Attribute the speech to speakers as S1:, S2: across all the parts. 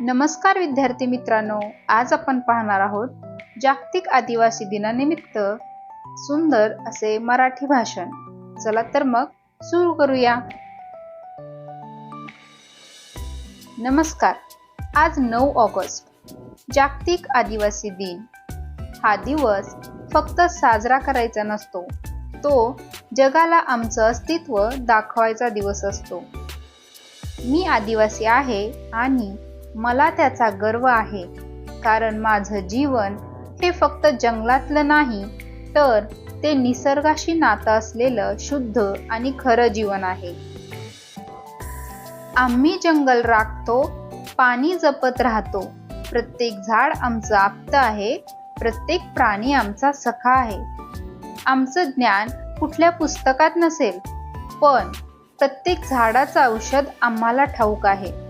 S1: नमस्कार विद्यार्थी मित्रांनो आज आपण पाहणार आहोत जागतिक आदिवासी दिनानिमित्त सुंदर असे मराठी भाषण. चला तर मग सुरू करूया. नमस्कार आज नऊ ऑगस्ट जागतिक आदिवासी दिन. हा दिवस फक्त साजरा करायचा नसतो तो जगाला आमचं अस्तित्व दाखवायचा दिवस असतो. मी आदिवासी आहे आणि मला त्याचा गर्व आहे. कारण माझं जीवन हे फक्त जंगलातलं नाही तर ते निसर्गाशी नातं असलेलं शुद्ध आणि खरं जीवन आहे. आम्ही जंगल राखतो पाणी जपत राहतो. प्रत्येक झाड आमचं आप्त आहे प्रत्येक प्राणी आमचा सखा आहे. आमचं ज्ञान कुठल्या पुस्तकात नसेल पण प्रत्येक झाडाचं औषध आम्हाला ठाऊक आहे.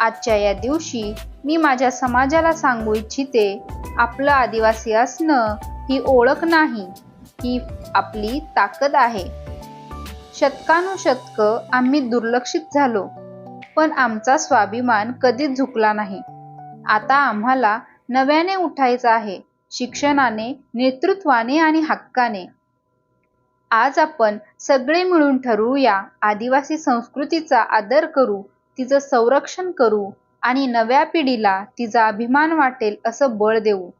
S1: आजच्या या दिवशी मी माझ्या समाजाला सांगू इच्छिते आपलं आदिवासी असणं ही ओळख नाही ही आपली ताकद आहे. शतकानुशतक आम्ही दुर्लक्षित झालो पण आमचा स्वाभिमान कधीच झुकला नाही. आता आम्हाला नव्याने उठायचं आहे शिक्षणाने नेतृत्वाने आणि हक्काने. आज आपण सगळे मिळून ठरवूया आदिवासी संस्कृतीचा आदर करू तिचं संरक्षण करू आणि नव्या पिढीला तिचा अभिमान वाटेल असं बळ देऊ.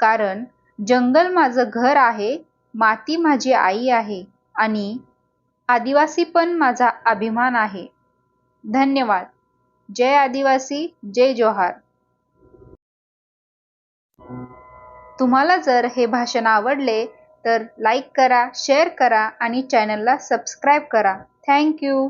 S1: कारण जंगल माझं घर आहे माती माझी आई आहे आणि आदिवासी पण माझा अभिमान आहे. धन्यवाद. जय आदिवासी जय जोहार. तुम्हाला जर हे भाषण आवडले तर लाईक करा शेअर करा आणि चॅनलला सबस्क्राईब करा. थँक्यू